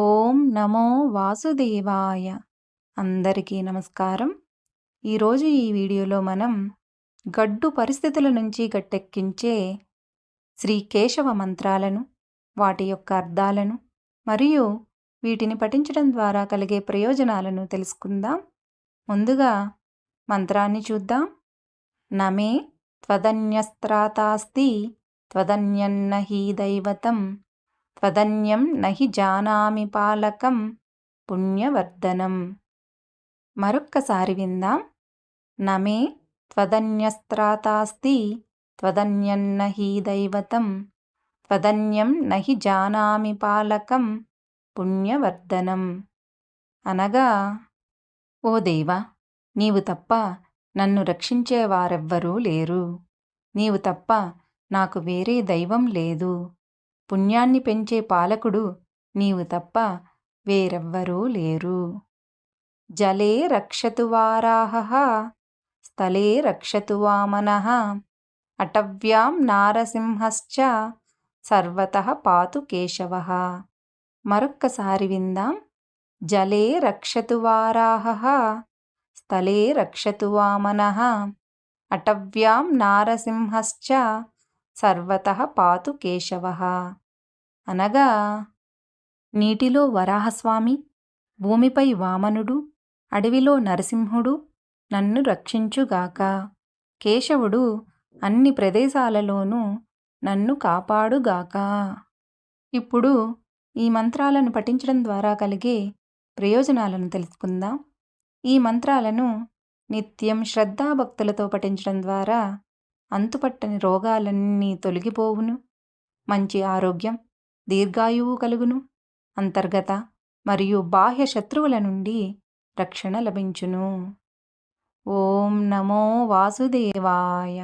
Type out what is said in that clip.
ఓం నమో వాసుదేవాయ. అందరికీ నమస్కారం. ఈరోజు ఈ వీడియోలో మనం గడ్డు పరిస్థితుల నుంచి గట్టెక్కించే శ్రీ కేశవ మంత్రాలను వాటి యొక్క అర్థాలను మరియు వీటిని పఠించడం ద్వారా కలిగే ప్రయోజనాలను తెలుసుకుందాం. ముందుగా మంత్రాన్ని చూద్దాం. నమే త్వదన్యస్త్రాతాస్తి త్వదన్యన్న హీ దైవతం త్వదన్యం నహి జానామి పాలకం పుణ్యవర్ధనం. మరొక్కసారి విందాం. నమే త్వదన్యస్త్రాతాస్తి త్వదన్యన్న హి దైవతం త్వదన్యం నహి జానామి పాలకం పుణ్యవర్ధనం. అనగా ఓ దేవా నీవు తప్ప నన్ను రక్షించేవారెవ్వరూ లేరు. నీవు తప్ప నాకు వేరే దైవం లేదు. పుణ్యాన్ని పెంచే పాలకుడు నీవు తప్ప వేరెవ్వరూ లేరు. జలే రక్షతు వారాహ స్థలే రక్షతు వామన అటవ్యాం నారసింహశ్చ సర్వత పాతు కేశవ. మరొక్కసారి విందాం. జలే రక్షతు వారాహ స్థలే రక్షతు వామన అటవ్యాం నారసింహశ్చ సర్వత పాతు కేశవ. అనగా నీటిలో వరాహస్వామి భూమిపై వామనుడు అడవిలో నరసింహుడు నన్ను రక్షించుగాక. కేశవుడు అన్ని ప్రదేశాలలోనూ నన్ను కాపాడుగాక. ఇప్పుడు ఈ మంత్రాలను పఠించడం ద్వారా కలిగే ప్రయోజనాలను తెలుసుకుందాం. ఈ మంత్రాలను నిత్యం శ్రద్ధాభక్తులతో పఠించడం ద్వారా అంతుపట్టని రోగాలన్నీ తొలగిపోవును. మంచి ఆరోగ్యం దీర్ఘాయువు కలుగును. అంతర్గత మరియు బాహ్య శత్రువుల నుండి రక్షణ లభించును. ఓం నమో వాసుదేవాయ.